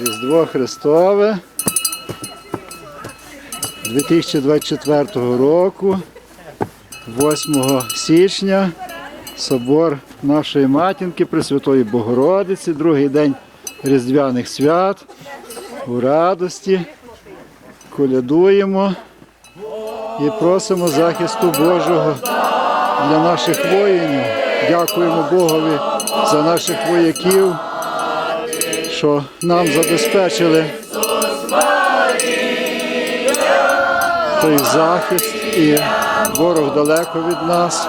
Різдво Христове 2024 року, 8 січня, собор нашої матінки Пресвятої Богородиці, другий день Різдвяних свят у радості. Колядуємо і просимо захисту Божого для наших воїнів. Дякуємо Богові за наших вояків, що нам забезпечили той захист і ворог далеко від нас.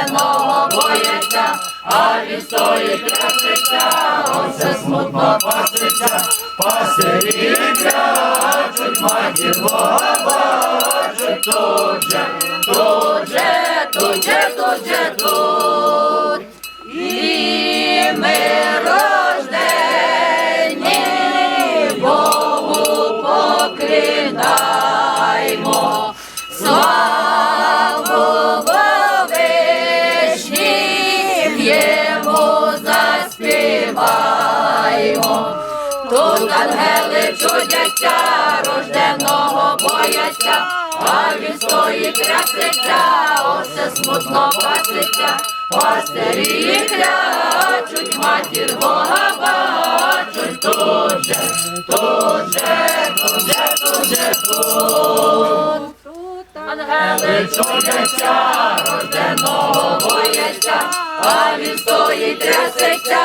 рожденого бояться, а він стоїть трясеться, оце смутно паситься, пастирі клячуть, матір Бога бачить, тут же, тут же, тут же, тут же, тут. І ми ангели чудяться, рожденого бояться, а він стоїть трясеться, осе смутно паситься, пастирі клячуть, матір Бога бачуть, тут же, тут же, тут же, тут же, тут. Ангели чудяться, рожденого бояться, а він стоїть трясеться,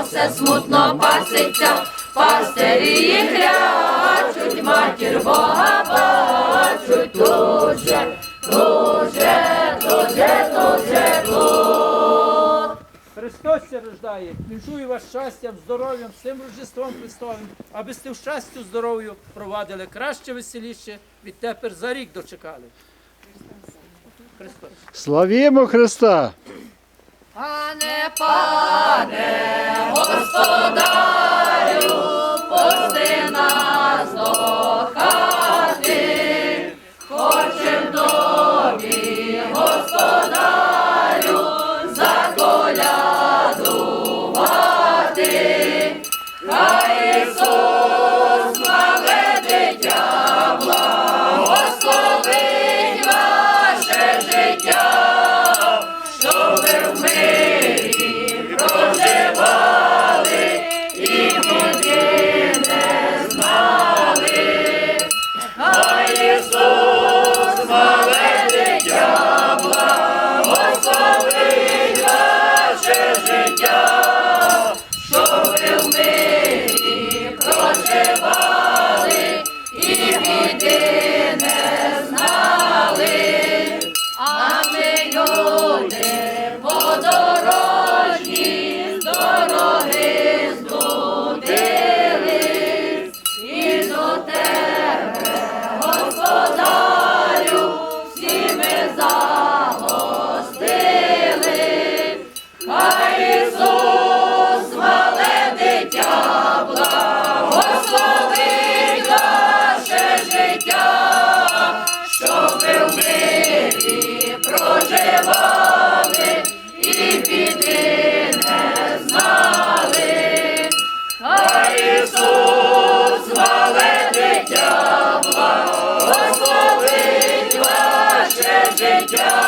осе смутно паситься, пастирі клячуть, матір Бога бачуть, тут же, тут же, тут же, тут же, тут. Христос ся рождає. Віншую вас щастям, здоров'ям, цим Рождеством Христовим, аби сте в щастю, здоров'ю провадили краще, веселіше, відтепер за рік дочекали. Христос. Славімо Христа! Пане, пане, господарю, пости нас до go.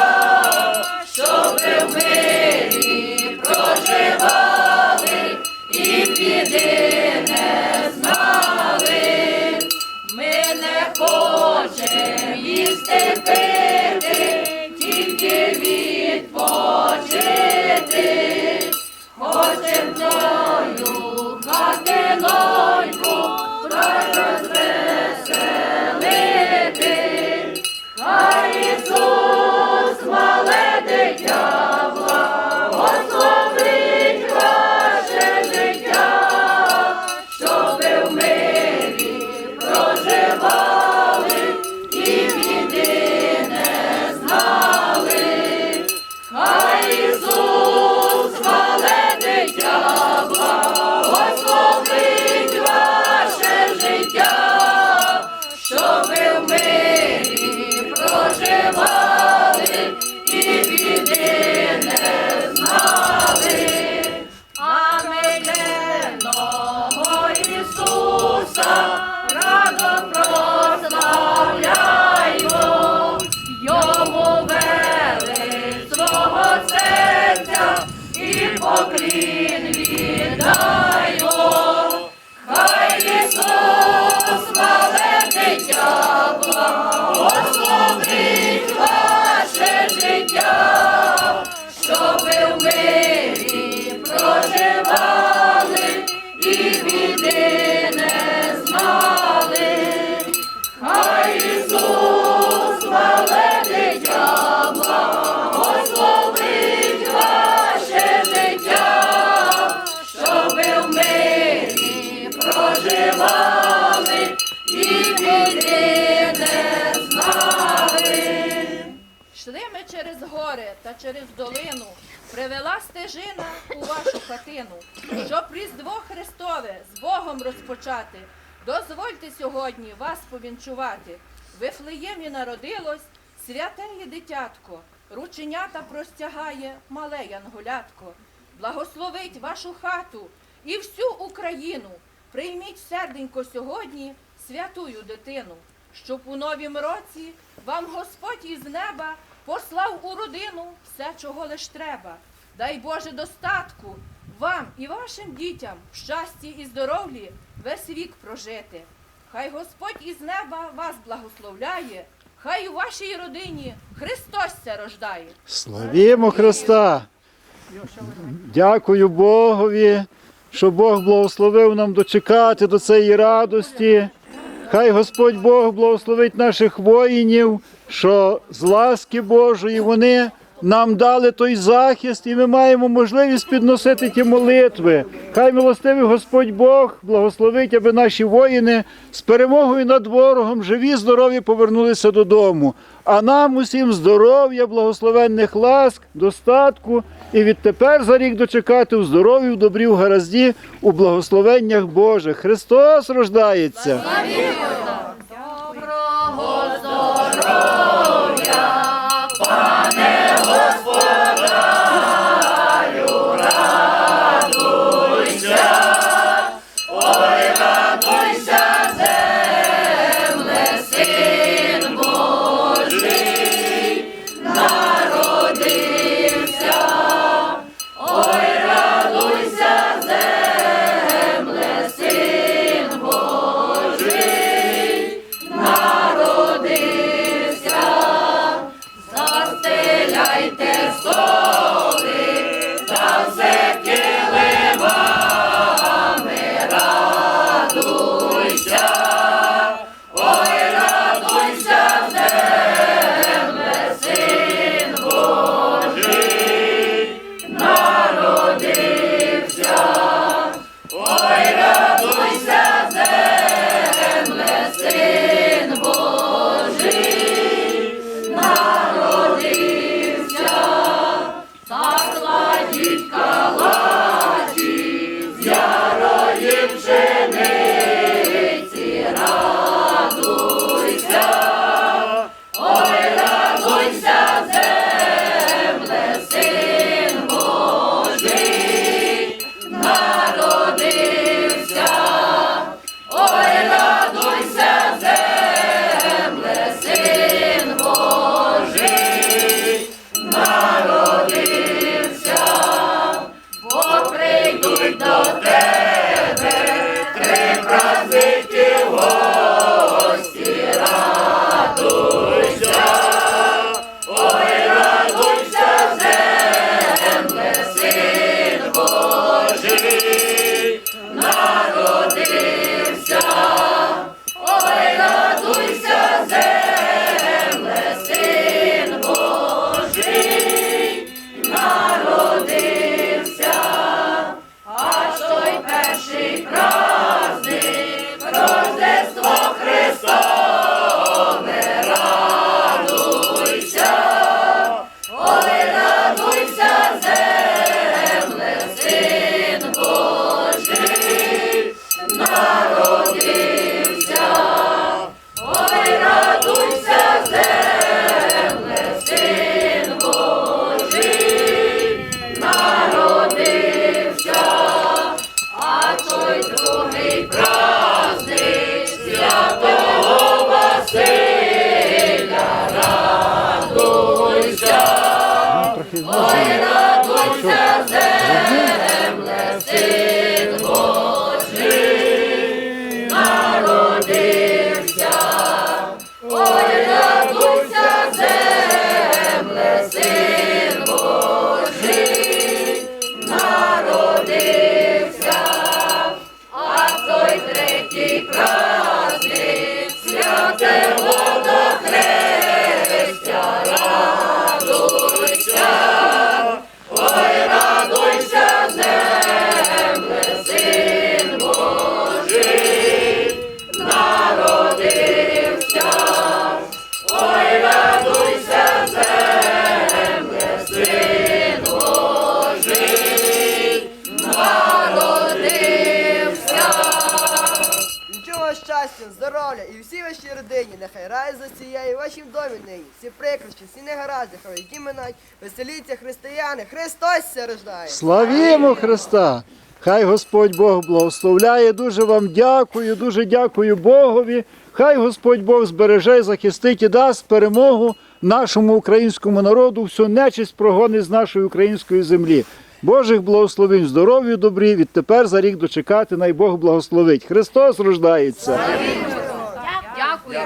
Та через долину, привела стежина у вашу хатину, щоб Різдво Христове з Богом розпочати. Дозвольте сьогодні вас повінчувати. В Вифлеємі народилось святеє дитятко, рученята простягає мале янголятко. Благословить вашу хату і всю Україну. Прийміть серденько сьогодні святую дитину, щоб у новім році вам Господь із неба послав у родину все, чого лиш треба. Дай Боже достатку вам і вашим дітям в щасті і здоров'ї весь вік прожити. Хай Господь із неба вас благословляє, хай у вашій родині Христос ся рождає. Славімо Христа! Дякую Богові, що Бог благословив нам дочекати до цієї радості. Хай Господь Бог благословить наших воїнів, що з ласки Божої вони нам дали той захист, і ми маємо можливість підносити ті молитви. Хай милостивий Господь Бог благословить, аби наші воїни з перемогою над ворогом живі, здорові повернулися додому. А нам усім здоров'я, благословенних ласк, достатку і відтепер за рік дочекати у здоров'ї, в добрі, в гаразді, у благословеннях Божих. Христос рождається! Ой, радуйся, земле, син! Христос ся рождає. Славімо Христа! Хай Господь Бог благословляє. Дуже вам дякую, дуже дякую Богові. Хай Господь Бог збереже, захистить і дасть перемогу нашому українському народу, всю нечисть прогонить з нашої української землі. Божих благословень, здоров'ю, добрі, відтепер за рік дочекати, най Бог благословить. Христос рождається. Дякую.